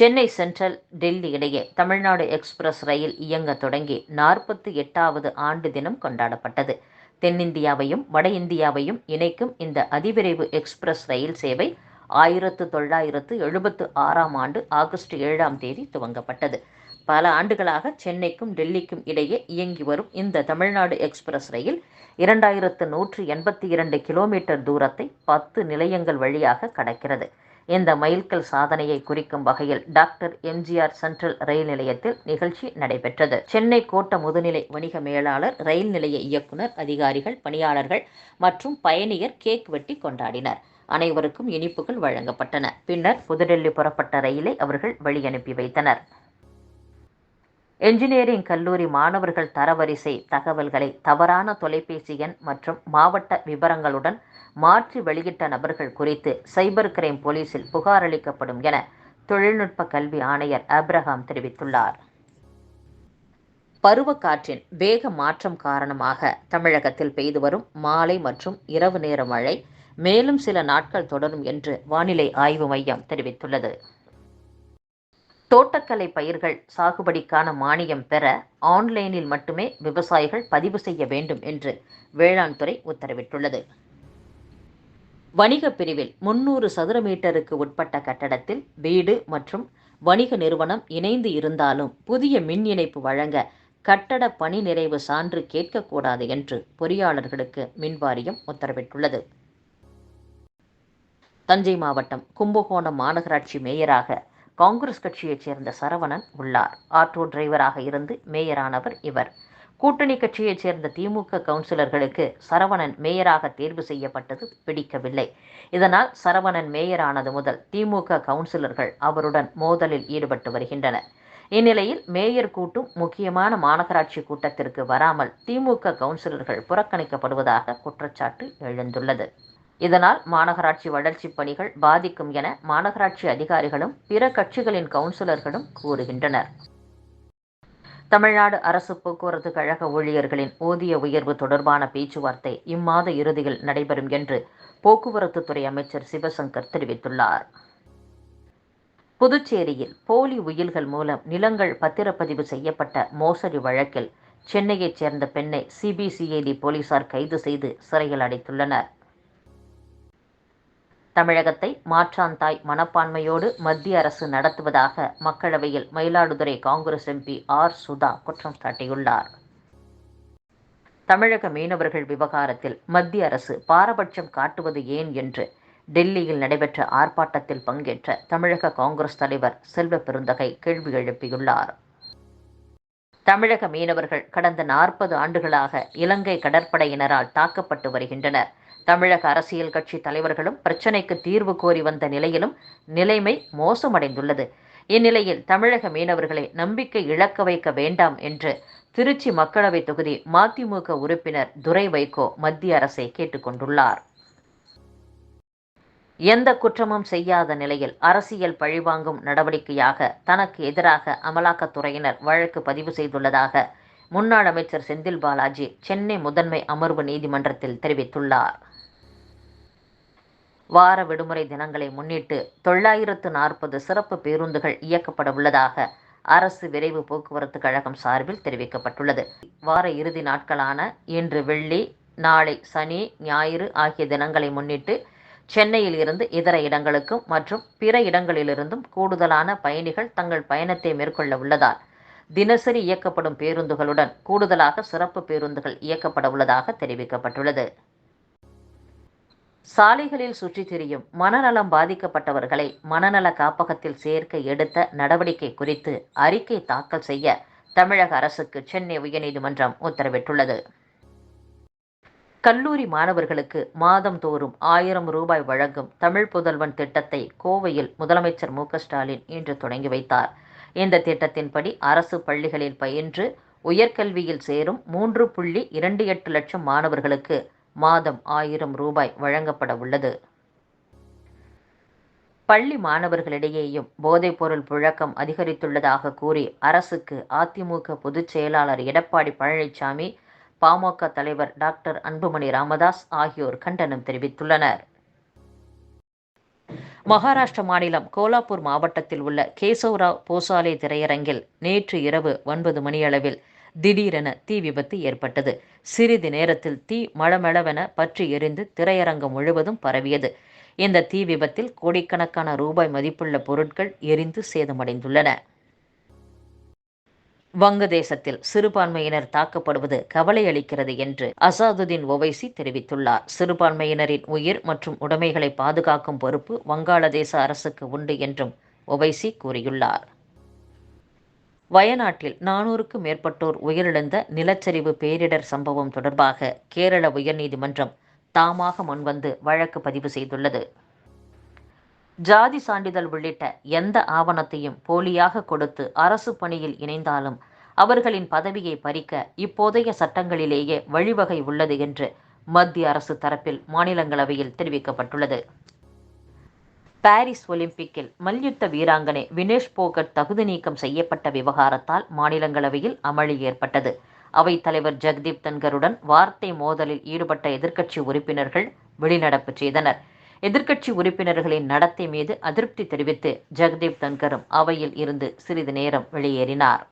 Chennai central Delhi இடையே Tamil Nadu express ரயில் இயங்க தொடங்கி நாற்பத்தி எட்டாவது ஆண்டு தினம் கொண்டாடப்பட்டது. தென்னிந்தியாவையும் வட இந்தியாவையும் இணைக்கும் இந்த அதிவிரைவு எக்ஸ்பிரஸ் ரயில் சேவை ஆயிரத்து தொள்ளாயிரத்து எழுபத்து ஆறாம் ஆண்டு ஆகஸ்ட் ஏழாம் தேதி துவங்கப்பட்டது. பல ஆண்டுகளாக சென்னைக்கும் டெல்லிக்கும் இடையே இயங்கி வரும் இந்த தமிழ்நாடு எக்ஸ்பிரஸ் ரயில் இரண்டாயிரத்து நூற்று எண்பத்தி இரண்டு கிலோமீட்டர் தூரத்தை பத்து நிலையங்கள் வழியாக கடக்கிறது. இந்த மைல்கல் சாதனையை குறிக்கும் வகையில் டாக்டர் எம்ஜிஆர் சென்ட்ரல் ரயில் நிலையத்தில் நிகழ்ச்சி நடைபெற்றது. சென்னை கோட்ட முதுநிலை வணிக மேலாளர் ரயில் நிலைய இயக்குனர் அதிகாரிகள் பணியாளர்கள் மற்றும் பயணியர் கேக் வெட்டி கொண்டாடினர். அனைவருக்கும் இனிப்புகள் வழங்கப்பட்டன. பின்னர் புதுடெல்லி புறப்பட்ட ரயிலை அவர்கள் வழியனுப்பி வைத்தனர். என்ஜினியரிங் கல்லூரி மாணவர்கள் தரவரிசை தகவல்களை தவறான தொலைபேசி எண் மற்றும் மாவட்ட விவரங்களுடன் மாற்றி வெளியிட்ட நபர்கள் குறித்து சைபர் கிரைம் போலீசில் புகார் அளிக்கப்படும் என தொழில்நுட்ப கல்வி ஆணையர் அப்ரஹாம் தெரிவித்துள்ளார். பருவக்காற்றின் வேக மாற்றம் காரணமாக தமிழகத்தில் பெய்து வரும் மாலை மற்றும் இரவு நேர மழை மேலும் சில நாட்கள் தொடரும் என்று வானிலை ஆய்வு மையம் தெரிவித்துள்ளது. தோட்டக்கலை பயிர்கள் சாகுபடிக்கான மானியம் பெற ஆன்லைனில் மட்டுமே விவசாயிகள் பதிவு செய்ய வேண்டும் என்று வேளாண் துறை உத்தரவிட்டுள்ளது. வணிக பிரிவில் முன்னூறு சதுர மீட்டருக்கு உட்பட்ட கட்டடத்தில் வீடு மற்றும் வணிக நிறுவனம் இணைந்து இருந்தாலும் புதிய மின் இணைப்பு வழங்க கட்டட பணி நிறைவு சான்று கேட்கக்கூடாது என்று பொறியாளர்களுக்கு மின்வாரியம் உத்தரவிட்டுள்ளது. தஞ்சை மாவட்டம் கும்பகோணம் மாநகராட்சி மேயராக காங்கிரஸ் கட்சியைச் சேர்ந்த சரவணன் உள்ளார். ஆட்டோ டிரைவராக இருந்து மேயரானவர் இவர். கூட்டணி கட்சியைச் சேர்ந்த திமுக கவுன்சிலர்களுக்கு சரவணன் மேயராக தேர்வு செய்யப்பட்டது பிடிக்கவில்லை. இதனால் சரவணன் மேயரானது முதல் திமுக கவுன்சிலர்கள் அவருடன் மோதலில் ஈடுபட்டு வருகின்றனர். இந்நிலையில் மேயர் கூட்டும் முக்கியமான மாநகராட்சி கூட்டத்திற்கு வராமல் திமுக கவுன்சிலர்கள் புறக்கணிக்கப்படுவதாக குற்றச்சாட்டு எழுந்துள்ளது. இதனால் மாநகராட்சி வளர்ச்சி பணிகள் பாதிக்கும் என மாநகராட்சி அதிகாரிகளும் பிற கட்சிகளின் கவுன்சிலர்களும் கூறுகின்றனர். தமிழ்நாடு அரசு போக்குவரத்து கழக ஊழியர்களின் ஊதிய உயர்வு தொடர்பான பேச்சுவார்த்தை இம்மாத இறுதியில் நடைபெறும் என்று போக்குவரத்து துறை அமைச்சர் சிவசங்கர் தெரிவித்துள்ளார். புதுச்சேரியில் போலி உயில்கள் மூலம் நிலங்கள் பத்திரப்பதிவு செய்யப்பட்ட மோசடி வழக்கில் சென்னையைச் சேர்ந்த பெண்ணை சிபிசிஐடி போலீசார் கைது செய்து சிறையில் அடைத்துள்ளனர். தமிழகத்தை மாற்றாந்தாய் மனப்பான்மையோடு மத்திய அரசு நடத்துவதாக மக்களவையில் மயிலாடுதுறை காங்கிரஸ் எம்பி ஆர் சுதா குற்றம் சாட்டியுள்ளார். தமிழக மீனவர்கள் விவகாரத்தில் மத்திய அரசு பாரபட்சம் காட்டுவது ஏன் என்று டெல்லியில் நடைபெற்ற ஆர்ப்பாட்டத்தில் பங்கேற்ற தமிழக காங்கிரஸ் தலைவர் செல்வ பெருந்தகை கேள்வி எழுப்பியுள்ளார். தமிழக மீனவர்கள் கடந்த நாற்பது ஆண்டுகளாக இலங்கை கடற்படையினரால் தாக்கப்பட்டு வருகின்றனர். தமிழக அரசியல் கட்சி தலைவர்களும் பிரச்சினைக்கு தீர்வு கோரி வந்த நிலையிலும் நிலைமை மோசமடைந்துள்ளது. இந்நிலையில் தமிழக மீனவர்களை நம்பிக்கை இழக்க வைக்க வேண்டாம் என்று திருச்சி மக்களவை தொகுதி மதிமுக உறுப்பினர் துரை வைகோ மத்திய அரசை கேட்டுக்கொண்டுள்ளார் எந்த குற்றமும் செய்யாத நிலையில் அரசியல் பழிவாங்கும் நடவடிக்கையாக தனக்கு எதிராக அமலாக்கத்துறையினர் வழக்கு பதிவு செய்துள்ளதாக முன்னாள் அமைச்சர் செந்தில் பாலாஜி சென்னை முதன்மை அமர்வு நீதிமன்றத்தில் தெரிவித்துள்ளார். வார விடுமுறை தினங்களை முன்னிட்டு தொள்ளாயிரத்து நாற்பது சிறப்பு பேருந்துகள் இயக்கப்பட உள்ளதாக அரசு விரைவு போக்குவரத்து கழகம் சார்பில் தெரிவிக்கப்பட்டுள்ளது. வார இறுதி நாட்களான இன்று வெள்ளி நாளை சனி ஞாயிறு ஆகிய தினங்களை முன்னிட்டு சென்னையில் இருந்து இதர இடங்களுக்கும் மற்றும் பிற இடங்களிலிருந்தும் கூடுதலான பயணிகள் தங்கள் பயணத்தை மேற்கொள்ள உள்ளதால் தினசரி இயக்கப்படும் பேருந்துகளுடன் கூடுதலாக சிறப்பு பேருந்துகள் இயக்கப்பட உள்ளதாக தெரிவிக்கப்பட்டுள்ளது. சாலைகளில் சுற்றித் திரியும் மனநலம் பாதிக்கப்பட்டவர்களை மனநல காப்பகத்தில் சேர்க்க எடுத்த நடவடிக்கை குறித்து அறிக்கை தாக்கல் செய்ய தமிழக அரசுக்கு சென்னை உயர்நீதிமன்றம் உத்தரவிட்டுள்ளது. கல்லூரி மாணவர்களுக்கு மாதம் தோறும் ஆயிரம் ரூபாய் வழங்கும் தமிழ் புதல்வன் திட்டத்தை கோவையில் முதலமைச்சர் மு ஸ்டாலின் இன்று தொடங்கி வைத்தார். இந்த திட்டத்தின்படி அரசு பள்ளிகளில் பயின்று உயர்கல்வியில் சேரும் மூன்று புள்ளி இரண்டு எட்டு லட்சம் மாணவர்களுக்கு மாதம் ஆயிரம் ரூபாய் வழங்கப்பட உள்ளது. பள்ளி மாணவர்களிடையேயும் போதைப்பொருள் புழக்கம் அதிகரித்துள்ளதாக கூறி அரசுக்கு அதிமுக பொதுச் செயலாளர் எடப்பாடி பழனிசாமி பாமக தலைவர் டாக்டர் அன்புமணி ராமதாஸ் ஆகியோர் கண்டனம் தெரிவித்துள்ளனர். மகாராஷ்டிர மாநிலம் கோலாப்பூர் மாவட்டத்தில் உள்ள கேசவராவ் போசாலே திரையரங்கில் நேற்று இரவு ஒன்பது மணியளவில் திடீரென தீ விபத்து ஏற்பட்டது. சிறிது நேரத்தில் தீ மளமளவென பற்றி எரிந்து திரையரங்கம் முழுவதும் பரவியது. இந்த தீ விபத்தில் கோடிக்கணக்கான ரூபாய் மதிப்புள்ள பொருட்கள் எரிந்து சேதமடைந்துள்ளன. வங்கதேசத்தில் சிறுபான்மையினர் தாக்கப்படுவது கவலை அளிக்கிறது என்று அசாதுதீன் ஒவைசி தெரிவித்துள்ளார். சிறுபான்மையினரின் உயிர் மற்றும் உடைமைகளை பாதுகாக்கும் பொறுப்பு வங்காளதேச அரசுக்கு உண்டு என்றும் ஒவைசி கூறியுள்ளார். வயநாட்டில் நானூறுக்கும் மேற்பட்டோர் உயிரிழந்த நிலச்சரிவு பேரிடர் சம்பவம் தொடர்பாக கேரள உயர்நீதிமன்றம் தாமாக முன்வந்து வழக்கு பதிவு செய்துள்ளது. ஜாதி சான்றிதழ் உள்ளிட்ட எந்த ஆவணத்தையும் போலியாக கொடுத்து அரசு பணியில் இணைந்தாலும் அவர்களின் பதவியை பறிக்க இப்போதைய சட்டங்களிலேயே வழிவகை உள்ளது என்று மத்திய அரசு தரப்பில் மாநிலங்களவையில் தெரிவிக்கப்பட்டுள்ளது. பாரிஸ் ஒலிம்பிக்கில் மல்யுத்த வீராங்கனை வினேஷ் போகட் தகுதி நீக்கம் செய்யப்பட்ட விவகாரத்தால் மாநிலங்களவையில் அமளி ஏற்பட்டது. அவைத் தலைவர் ஜெகதீப் தன்கருடன் வார்த்தை மோதலில் ஈடுபட்ட எதிர்க்கட்சி உறுப்பினர்கள் வெளிநடப்பு செய்தனர். எதிர்க்கட்சி உறுப்பினர்களின் நடத்தை மீது அதிருப்தி தெரிவித்து ஜெகதீப் தன்கரும் அவையில் இருந்து சிறிது நேரம் வெளியேறினார்.